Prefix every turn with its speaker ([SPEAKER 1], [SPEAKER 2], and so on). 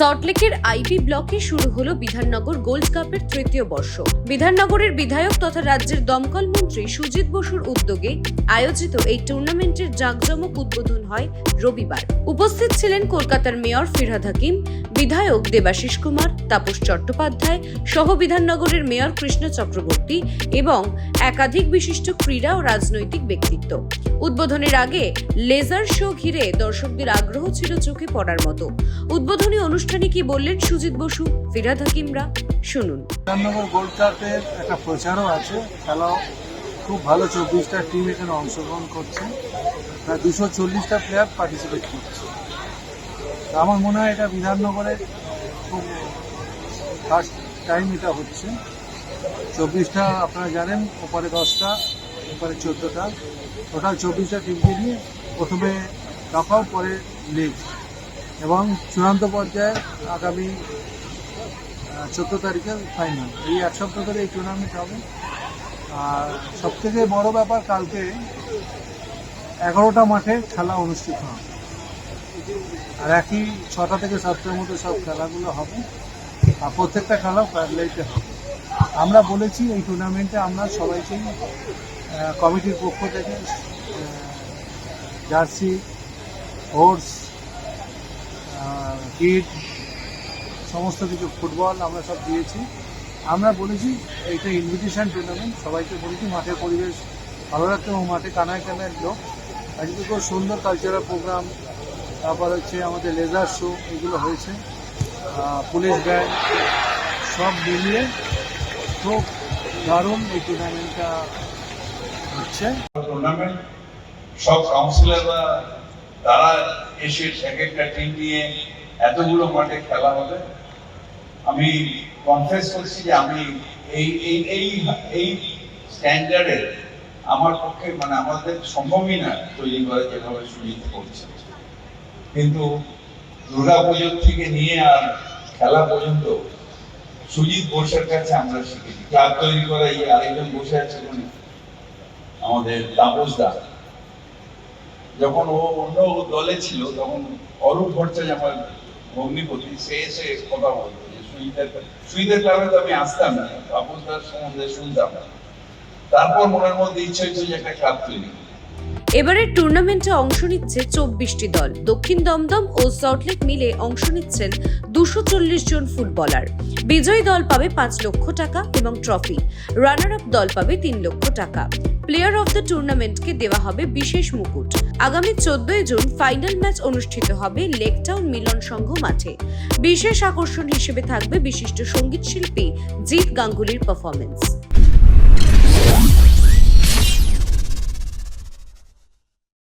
[SPEAKER 1] সল্টলেকের আইবি ব্লকে শুরু হলো বিধাননগর গোল্ড কাপের তৃতীয় বর্ষ। বিধাননগরের বিধায়ক তথা রাজ্যের দমকল মন্ত্রী সুজিত বসুর উদ্যোগে আয়োজিত এই টুর্নামেন্টের জাঁকজমক উদ্বোধন হয় রবিবার। উপস্থিত ছিলেন কলকাতার মেয়র ফিরহাদ হাকিম বিধায়ক দেবাশিস কুমার, তাপস চট্টোপাধ্যায়, সহ বিধাননগরের মেয়র কৃষ্ণ চক্রবর্তী এবং একাধিক বিশিষ্ট ক্রীড়া ও রাজনৈতিক ব্যক্তিত্ব। উদ্বোধনের আগে লেজার শো ঘিরে দর্শকদের আগ্রহ ছিল চোখে পড়ার মতো। উদ্বোধনী অনুষ্ঠানে কি বললেন সুজিত বসু, ফিরাদ হাকিমরা? শুনুন।
[SPEAKER 2] বিধাননগর একটা প্রচারও আছে খুব ভালো, চব্বিশটা টিম এখানে অংশগ্রহণ করছে। দুশো চল্লিশটা প্লেয়ার পার্টিসিপেট করছে। আমার মনে হয় এটা বিধাননগরে খুব ফার্স্ট টাইম এটা হচ্ছে। চব্বিশটা আপনারা জানেন, ওপারে দশটা, ওপারে চোদ্দোটা। টোটাল চব্বিশটা টিমকে নিয়ে প্রথমে নকআউট পরে লিগ এবং চূড়ান্ত পর্যায়ে আগামী চোদ্দ তারিখে ফাইনাল এই এক সপ্তাহ ধরে এই টুর্নামেন্ট হবে। আর সবথেকে বড় ব্যাপার, কালকে এগারোটা মাঠে খেলা অনুষ্ঠিত হবে। আর একই ছটা থেকে সাতটার মধ্যে সব খেলাগুলো হবে। আর প্রত্যেকটা খেলাও প্যারলাইটে হবে। আমরা বলেছি এই টুর্নামেন্টে আমরা সবাইকেই কমিটির পক্ষ থেকে জার্সি হোর্স কিট সমস্ত কিছু ফুটবল আমরা সব দিয়েছি। আমরা বলেছি এইটা ইনভিটেশন টুর্নামেন্ট সবাইকে বলেছি মাঠের পরিবেশ ভালো রাখতে এবং মাঠে কানায় কানায় লোক। আজকে খুব সুন্দর কালচারাল প্রোগ্রাম তারপর হচ্ছে আমাদের লেজার শো এগুলো হয়েছে পুলিশ ব্যান্ড সব মিলিয়ে খুব দারুণ এই টুর্নামেন্টটা হচ্ছে।
[SPEAKER 3] টুর্নামেন্ট সব কাউন্সিলররা তারা এসে এক একটা টিম নিয়ে এতগুলো মাঠে খেলা হবে। আমি কনফেস করছি যে আমি এই এই এই এই স্ট্যান্ডার্ডের আমার পক্ষে মানে আমাদের সম্ভবই না তৈরি করা যেভাবে সুযোগ করছে। কিন্তু দুর্গা পুজোর থেকে নিয়ে আর খেলা পর্যন্ত সুজিত বোসের কাছে আমরা শিখেছি। ক্লাব তৈরি করা এই আরেকজন বসে আছে আমাদের তাপস দা। যখন ও অন্য দলে ছিল, তখন অরূপ ভট্টাচার্য আমার ভগ্নিপতি সে এসে কথা বলতো যে সুইদের সুইদের ক্লাবে তো আমি আসতাম না, তাপস দার সম্বন্ধে শুনতাম তারপর মনের মধ্যে ইচ্ছে হচ্ছে যে একটা ক্লাব তৈরি।
[SPEAKER 1] এবারের টুর্নামেন্টে অংশ নিচ্ছে চব্বিশটি দল। দক্ষিণ দমদম ও সল্টলেক মিলে অংশ নিচ্ছেন দুশো চল্লিশ জন ফুটবলার। বিজয়ী দল পাবে পাঁচ লক্ষ টাকা এবং ট্রফি রানার আপ দল পাবে তিন লক্ষ টাকা। প্লেয়ার অফ দ্য টুর্নামেন্টকে দেওয়া হবে বিশেষ মুকুট। আগামী চোদ্দই জুন ফাইনাল ম্যাচ অনুষ্ঠিত হবে লেকটাউন মিলন সংঘ মাঠে। বিশেষ আকর্ষণ হিসেবে থাকবে বিশিষ্ট সংগীত শিল্পী জিৎ গাঙ্গুলির পারফরমেন্স